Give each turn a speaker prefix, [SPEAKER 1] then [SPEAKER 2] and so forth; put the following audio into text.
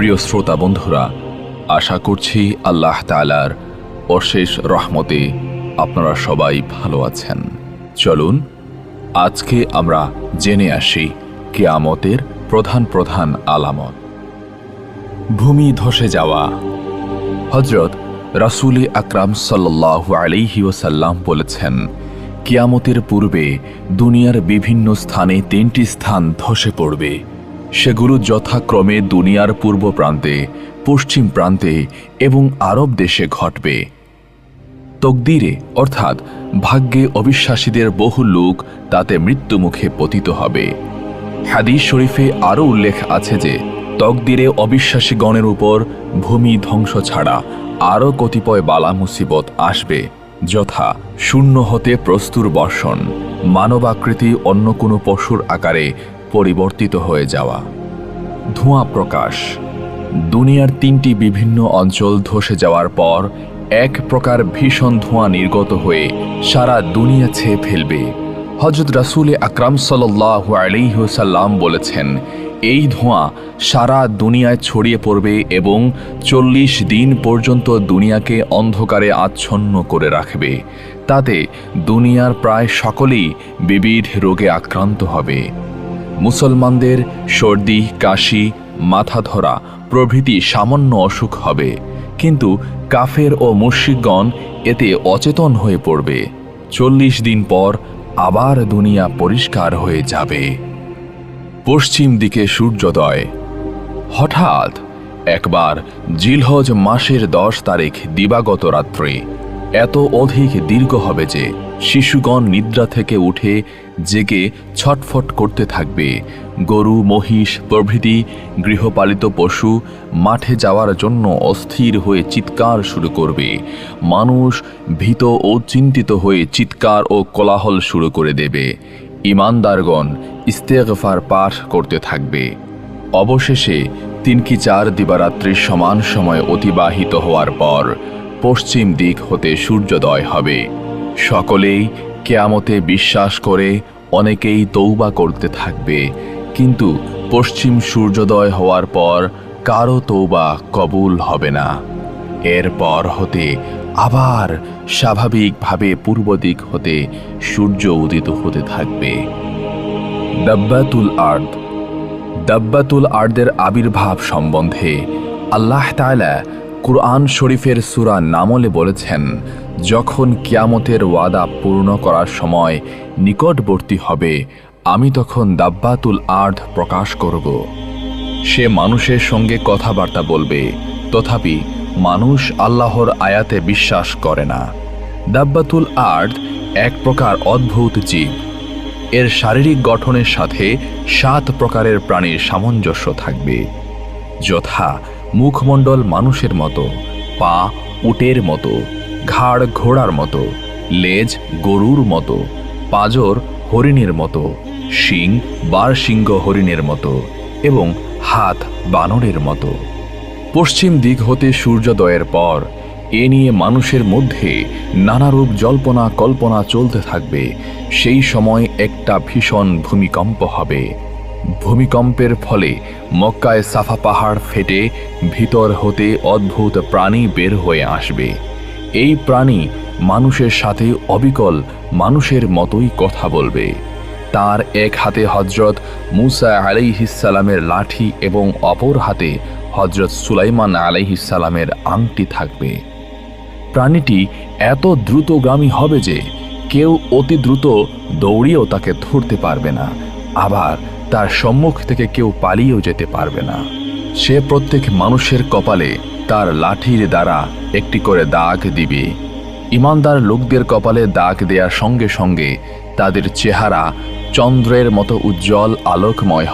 [SPEAKER 1] প্রিয় শ্রোতা বন্ধুরা, আশা করছি আল্লাহ তালার অশেষ রহমতে আপনারা সবাই ভালো আছেন। চলুন, আজকে আমরা জেনে আসি কেয়ামতের প্রধান প্রধান আলামত। ভূমি ধসে যাওয়া। হজরত রাসুলি আকরাম সাল্লাহ আলিহি ওসাল্লাম বলেছেন, কিয়ামতের পূর্বে দুনিয়ার বিভিন্ন স্থানে তিনটি স্থান ধসে পড়বে। সেগুলো যথাক্রমে দুনিয়ার পূর্ব প্রান্তে, পশ্চিম প্রান্তে এবং আরব দেশে ঘটবে। তকদিরে, অর্থাৎ ভাগ্যে অবিশ্বাসীদের বহু লোক তাতে মৃত্যুমুখে পতিত হবে। হাদিস শরীফে আরও উল্লেখ আছে যে, তকদিরে অবিশ্বাসীগণের উপর ভূমি ধ্বংস ছাড়া আরও কতিপয় বালা মুসিবত আসবে, যথা শূন্য হতে প্রস্তুর বর্ষণ। মানবাকৃতি অন্য কোনো পশুর আকারে পরিবর্তিত হয়ে যাওয়া। ধোঁয়া প্রকাশ। দুনিয়ার তিনটি বিভিন্ন অঞ্চল ধসে যাওয়ার পর এক প্রকার ভীষণ ধোঁয়া নির্গত হয়ে সারা দুনিয়া ছেয়ে ফেলবে। হজরত রাসুলে আকরাম সাল্লাহ বলেছেন, এই ধোঁয়া সারা দুনিয়ায় ছড়িয়ে পড়বে এবং চল্লিশ দিন পর্যন্ত দুনিয়াকে অন্ধকারে আচ্ছন্ন করে রাখবে। তাতে দুনিয়ার প্রায় সকলেই বিবিধ রোগে আক্রান্ত হবে। মুসলমানদের সর্দি, কাশি মাথা ধরা প্রভৃতি সামান্য অসুখ হবে। কিন্তু কাফের ও মুশিকগণ এতে অচেতন হয়ে পড়বে। চল্লিশ দিন পর আবার দুনিয়া পরিষ্কার হয়ে যাবে। পশ্চিম দিকে সূর্যোদয়। হঠাৎ একবার জিলহজ মাসের দশ তারিখ দিবাগত রাত্রে এত অধিক দীর্ঘ হবে যে শিশুগণ নিদ্রা থেকে উঠে জেগে ছটফট করতে থাকবে। গরু, মহিষ, প্রভৃতি, গৃহপালিত পশু মাঠে যাওয়ার জন্য অস্থির হয়ে চিৎকার শুরু করবে। মানুষ ভীত ও চিন্তিত হয়ে চিৎকার ও কোলাহল শুরু করে দেবে। ইমানদারগণ ইস্তেগফার পাঠ করতে থাকবে। অবশেষে তিন কি চার দিবারাত্রির সমান সময় অতিবাহিত হওয়ার পর পশ্চিম দিক হতে সূর্যোদয় হবে। সকলেই কেয়ামতে বিশ্বাস করে অনেকেই তৌবা করতে থাকবে। কিন্তু পশ্চিম সূর্যোদয় হওয়ার পর কারও তৌবা কবুল হবে না। এরপর হতে আবার স্বাভাবিকভাবে পূর্ব দিক হতে সূর্য উদিত হতে থাকবে। দাব্বাতুল আর্দ। দাব্বাতুল আর্দের আবির্ভাব সম্বন্ধে আল্লাহ তাআলা কুরআন শরীফের সূরা নামলে বলেছেন, যখন কিয়ামতের ওয়াদা পূর্ণ করার সময় নিকটবর্তী হবে, আমি তখন দাব্বাতুল আর্দ প্রকাশ করব। সে মানুষের সঙ্গে কথাবার্তা বলবে, তথাপি মানুষ আল্লাহর আয়াতে বিশ্বাস করে না। দাব্বাতুল আর্দ এক প্রকার অদ্ভুত জীব। এর শারীরিক গঠনের সাথে সাত প্রকারের প্রাণীর সামঞ্জস্য থাকবে। যথা মুখমণ্ডল মানুষের মতো, পা উটের মতো, ঘাড় ঘোড়ার মতো, লেজ গরুর মতো, পাজর হরিণের মতো, শিং বারশিংহ হরিণের মতো এবং হাত বানরের মতো। পশ্চিম দিক হতে সূর্যোদয়ের পর এ নিয়ে মানুষের মধ্যে নানারূপ জল্পনা কল্পনা চলতে থাকবে। সেই সময় একটা ভীষণ ভূমিকম্প হবে। ভূমিকম্পের ফলে মক্কায় সাফা পাহাড় ফেটে ভিতর হতে অদ্ভুত প্রাণী বের হয়ে আসবে। এই প্রাণী মানুষের সাথে অবিকল মানুষের মতোই কথা বলবে। তার এক হাতে হজরত মুসা আলাইহিসালামের লাঠি এবং অপর হাতে হজরত সুলাইমান আলাইহিসালামের আংটি থাকবে। প্রাণীটি এত দ্রুতগামী হবে যে কেউ অতি দ্রুত দৌড়িয়েও তাকে ধরতে পারবে না। আবার তার সম্মুখ থেকে কেউ পালিয়েও যেতে পারবে না। সে প্রত্যেক মানুষের কপালে তার লাঠির দ্বারা একটি করে দাগ দিবে। ইমানদার লোকদের কপালে দাগ দেওয়ার সঙ্গে সঙ্গে তাদের চেহারা চন্দ্রের মতো উজ্জ্বল আলোকময়